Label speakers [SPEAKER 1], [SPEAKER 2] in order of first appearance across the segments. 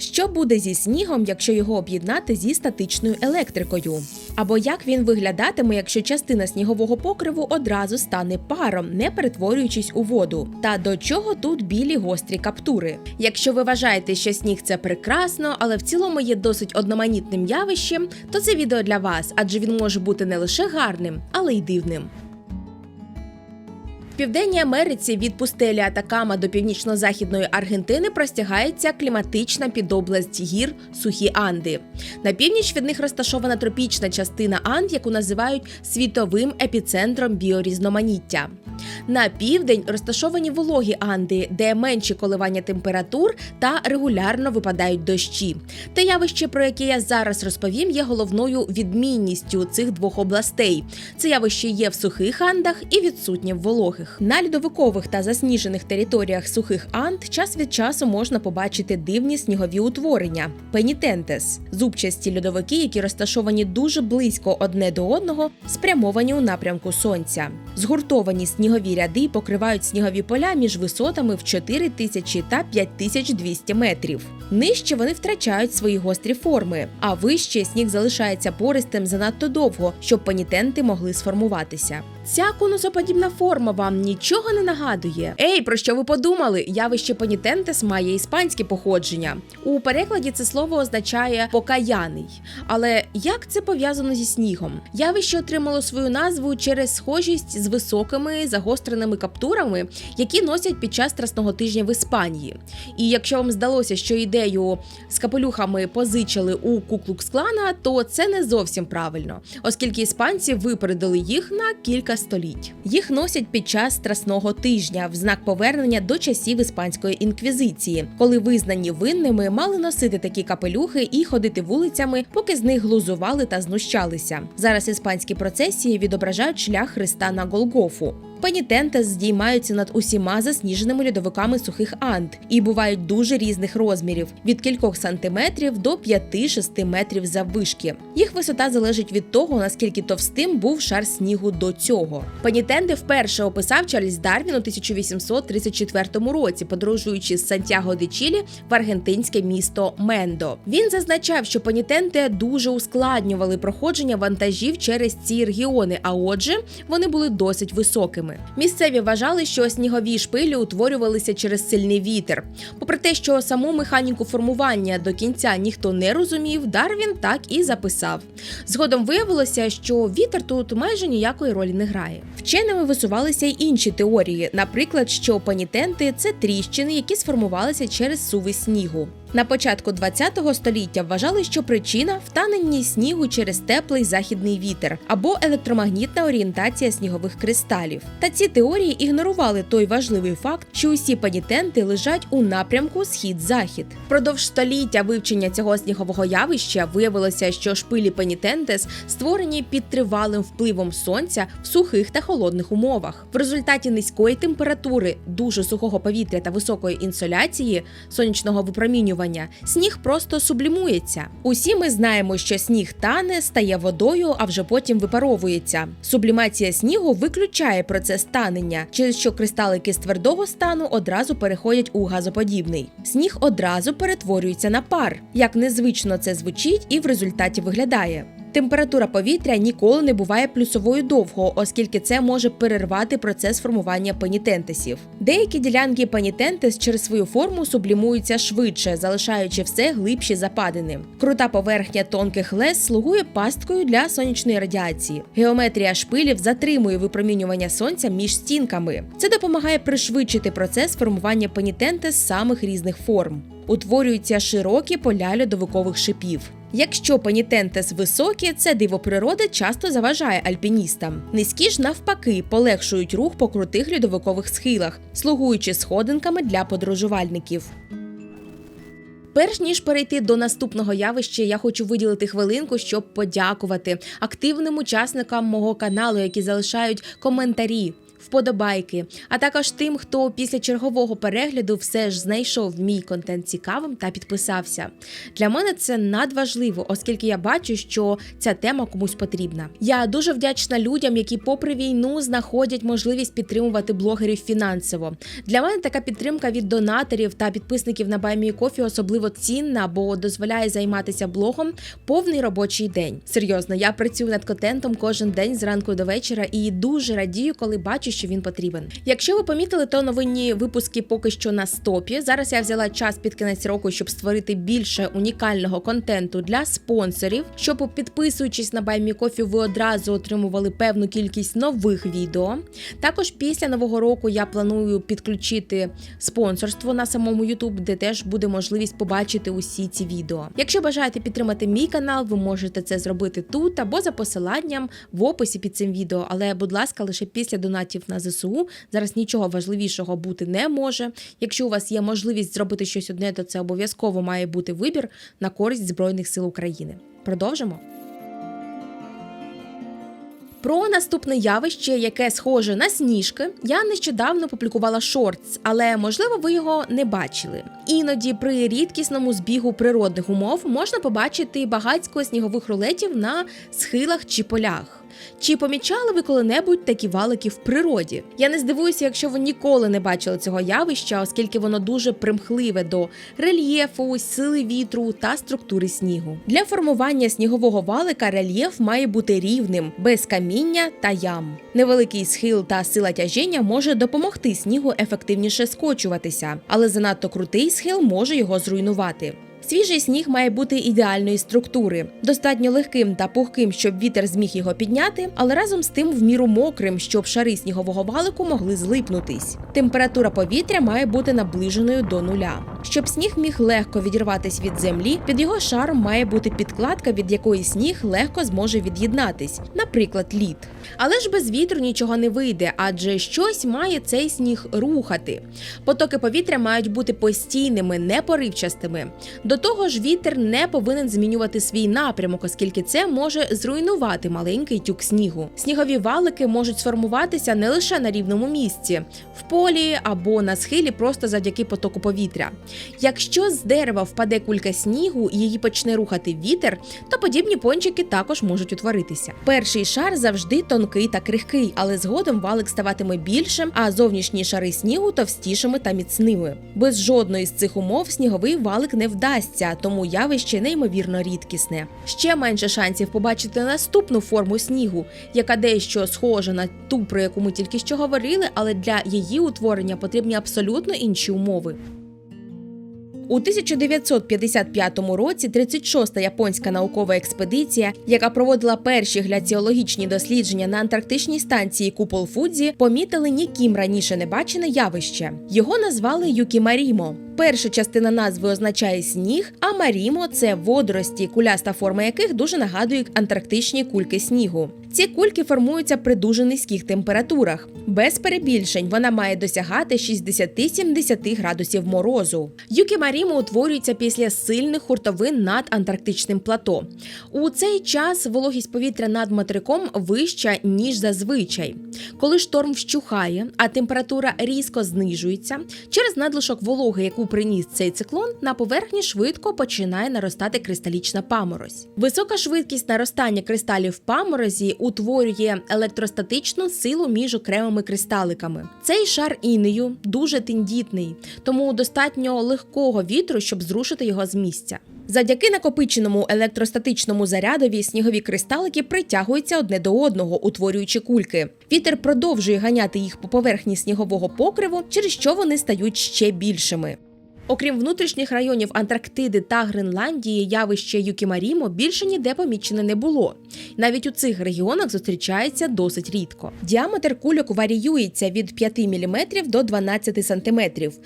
[SPEAKER 1] Що буде зі снігом, якщо його об'єднати зі статичною електрикою? Або як він виглядатиме, якщо частина снігового покриву одразу стане паром, не перетворюючись у воду? Та до чого тут білі гострі каптури? Якщо ви вважаєте, що сніг це прекрасно, але в цілому є досить одноманітним явищем, то це відео для вас, адже він може бути не лише гарним, але й дивним. Південній Америці від пустелі Атакама до північно-західної Аргентини простягається кліматична підобласть гір сухі Анди. На північ від них розташована тропічна частина Анд, яку називають світовим епіцентром біорізноманіття. На південь розташовані вологі Анди, де менші коливання температур та регулярно випадають дощі. Те явище, про яке я зараз розповім, є головною відмінністю цих двох областей. Це явище є в сухих андах і відсутнє в вологих. На льодовикових та засніжених територіях сухих анд час від часу можна побачити дивні снігові утворення пенітентес зубчасті льодовики, які розташовані дуже близько одне до одного, спрямовані у напрямку сонця. Згуртовані снігові ряди покривають снігові поля між висотами в 4000 та 5200 метрів. Нижче вони втрачають свої гострі форми, а вище сніг залишається пористим занадто довго, щоб пенітенти могли сформуватися. Ця конусоподібна форма вам нічого не нагадує. Ей, про що ви подумали? Явище пенітентес має іспанське походження. У перекладі це слово означає покаяний. Але як це пов'язано зі снігом? Явище отримало свою назву через схожість з високими загостреними каптурами, які носять під час страсного тижня в Іспанії. І якщо вам здалося, що ідею з капелюхами позичили у Куклукс-клана, то це не зовсім правильно, оскільки іспанці випередили їх на кілька століть. Їх носять під час страсного тижня в знак повернення до часів іспанської інквізиції, коли визнані винними мали носити такі капелюхи і ходити вулицями, поки з них глузували та знущалися. Зараз іспанські процесії відображають шлях Христа на Голгофу. Пенітенти здіймаються над усіма засніженими льодовиками сухих анд і бувають дуже різних розмірів від кількох сантиметрів до 5-6 метрів заввишки. Їх висота залежить від того, наскільки товстим був шар снігу до цього. Пенітенти вперше описав Чарльз Дарвін у 1834 році, подорожуючи з Сантьяго де Чілі в аргентинське місто Мендо. Він зазначав, що пенітенти дуже ускладнювали проходження вантажів через ці регіони, а отже, вони були досить високими. Місцеві вважали, що снігові шпилі утворювалися через сильний вітер. Попри те, що саму механіку формування до кінця ніхто не розумів, Дарвін так і записав. Згодом виявилося, що вітер тут майже ніякої ролі не грає. Вченими висувалися й інші теорії, наприклад, що панітенти це тріщини, які сформувалися через суви снігу. На початку ХХ століття вважали, що причина в снігу через теплий західний вітер або електромагнітна орієнтація снігових кристалів. Та ці теорії ігнорували той важливий факт, що усі панітенти лежать у напрямку схід-захід. Продовж століття вивчення цього снігового явища виявилося, що шпилі пенітентес створені під тривалим впливом сонця в сухих та холодних умовах. В результаті низької температури, дуже сухого повітря та високої інсоляції сонячного випромінювання сніг просто сублімується. Усі ми знаємо, що сніг тане, стає водою, а вже потім випаровується. Сублімація снігу виключає процес танення, через що кристалики з твердого стану одразу переходять у газоподібний. Сніг одразу перетворюється на пар. Як незвично це звучить і в результаті виглядає. Температура повітря ніколи не буває плюсовою довго, оскільки це може перервати процес формування пенітентесів. Деякі ділянки пенітентес через свою форму сублімуються швидше, залишаючи все глибші западини. Крута поверхня тонких лез слугує пасткою для сонячної радіації. Геометрія шпилів затримує випромінювання сонця між стінками. Це допомагає пришвидшити процес формування пенітентес самих різних форм. Утворюються широкі поля льодовикових шипів. Якщо пенітентес високі, це диво природи часто заважає альпіністам. Низькі ж навпаки полегшують рух по крутих льодовикових схилах, слугуючи сходинками для подорожувальників. Перш ніж перейти до наступного явища, я хочу виділити хвилинку, щоб подякувати активним учасникам мого каналу, які залишають коментарі. Вподобайки, а також тим, хто після чергового перегляду все ж знайшов мій контент цікавим та підписався. Для мене це надважливо, оскільки я бачу, що ця тема комусь потрібна. Я дуже вдячна людям, які, попри війну, знаходять можливість підтримувати блогерів фінансово. Для мене така підтримка від донаторів та підписників на BuyMeCoffee особливо цінна, бо дозволяє займатися блогом повний робочий день. Серйозно, я працюю над контентом кожен день зранку до вечора і дуже радію, коли бачу, що він потрібен. Якщо ви помітили, то новинні випуски поки що на стопі. Зараз я взяла час під кінець року, щоб створити більше унікального контенту для спонсорів, щоб підписуючись на BuyMeCoffee, ви одразу отримували певну кількість нових відео. Також після нового року я планую підключити спонсорство на самому YouTube, де теж буде можливість побачити усі ці відео. Якщо бажаєте підтримати мій канал, ви можете це зробити тут або за посиланням в описі під цим відео. Але, будь ласка, лише після донатів на ЗСУ зараз нічого важливішого бути не може. Якщо у вас є можливість зробити щось одне, то це обов'язково має бути вибір на користь Збройних сил України. Продовжимо. Про наступне явище, яке схоже на сніжки, я нещодавно публікувала шортс, але можливо ви його не бачили. Іноді при рідкісному збігу природних умов можна побачити багатько снігових рулетів на схилах чи полях. Чи помічали ви коли-небудь такі валики в природі? Я не здивуюся, якщо ви ніколи не бачили цього явища, оскільки воно дуже примхливе до рельєфу, сили вітру та структури снігу. Для формування снігового валика рельєф має бути рівним, без каміння та ям. Невеликий схил та сила тяжіння може допомогти снігу ефективніше скочуватися, але занадто крутий схил може його зруйнувати. Свіжий сніг має бути ідеальної структури, достатньо легким та пухким, щоб вітер зміг його підняти, але разом з тим в міру мокрим, щоб шари снігового валику могли злипнутись. Температура повітря має бути наближеною до нуля. Щоб сніг міг легко відірватись від землі, під його шаром має бути підкладка, від якої сніг легко зможе від'єднатись, наприклад, лід. Але ж без вітру нічого не вийде, адже щось має цей сніг рухати. Потоки повітря мають бути постійними, не поривчастими. До того ж, вітер не повинен змінювати свій напрямок, оскільки це може зруйнувати маленький тюк снігу. Снігові валики можуть сформуватися не лише на рівному місці, в полі або на схилі просто завдяки потоку повітря. Якщо з дерева впаде кулька снігу і її почне рухати вітер, то подібні пончики також можуть утворитися. Перший шар завжди тонкий та крихкий, але згодом валик ставатиме більшим, а зовнішні шари снігу товстішими та міцними. Без жодної з цих умов сніговий валик не вдасться, тому явище неймовірно рідкісне. Ще менше шансів побачити наступну форму снігу, яка дещо схожа на ту, про яку ми тільки що говорили, але для її утворення потрібні абсолютно інші умови. У 1955 році 36-та японська наукова експедиція, яка проводила перші гляціологічні дослідження на антарктичній станції Купол Фудзі, помітили ніким раніше не бачене явище. Його назвали Юкімарімо. Перша частина назви означає сніг, а марімо це водорості, куляста форма яких дуже нагадує антарктичні кульки снігу. Ці кульки формуються при дуже низьких температурах. Без перебільшень вона має досягати 60-70 градусів морозу. Юкімарімо утворюється після сильних хуртовин над антарктичним плато. У цей час вологість повітря над материком вища ніж зазвичай. Коли шторм вщухає, а температура різко знижується, через надлишок вологи, яку приніс цей циклон, на поверхні швидко починає наростати кристалічна паморозь. Висока швидкість наростання кристалів паморозі утворює електростатичну силу між окремими кристаликами. Цей шар інею дуже тендітний, тому достатньо легкого вітру, щоб зрушити його з місця. Завдяки накопиченому електростатичному зарядові снігові кристалики притягуються одне до одного, утворюючи кульки. Вітер продовжує ганяти їх по поверхні снігового покриву, через що вони стають ще більшими. Окрім внутрішніх районів Антарктиди та Гренландії, явище Юкімарімо більше ніде помічене не було. Навіть у цих регіонах зустрічається досить рідко. Діаметр кульок варіюється від 5 мм до 12 см.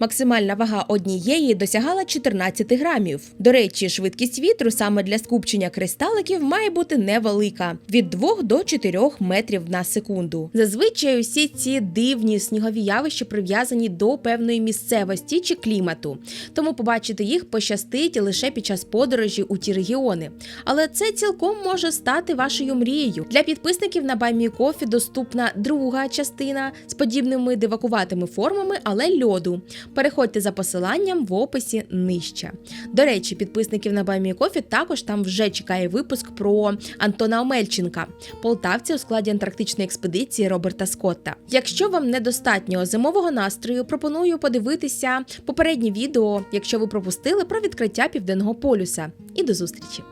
[SPEAKER 1] Максимальна вага однієї досягала 14 грамів. До речі, швидкість вітру саме для скупчення кристаликів має бути невелика від 2 до 4 метрів на секунду. Зазвичай усі ці дивні снігові явища прив'язані до певної місцевості чи клімату. Тому побачити їх пощастить лише під час подорожі у ті регіони. Але це цілком може стати вашою мрією. Для підписників на BuyMeCoffee доступна друга частина з подібними дивакуватими формами, але льоду. Переходьте за посиланням в описі нижче. До речі, підписників на BuyMeCoffee також там вже чекає випуск про Антона Омельченка, полтавця у складі антарктичної експедиції Роберта Скотта. Якщо вам недостатньо зимового настрою, пропоную подивитися попереднє відео, якщо ви пропустили про відкриття південного полюса. І до зустрічі!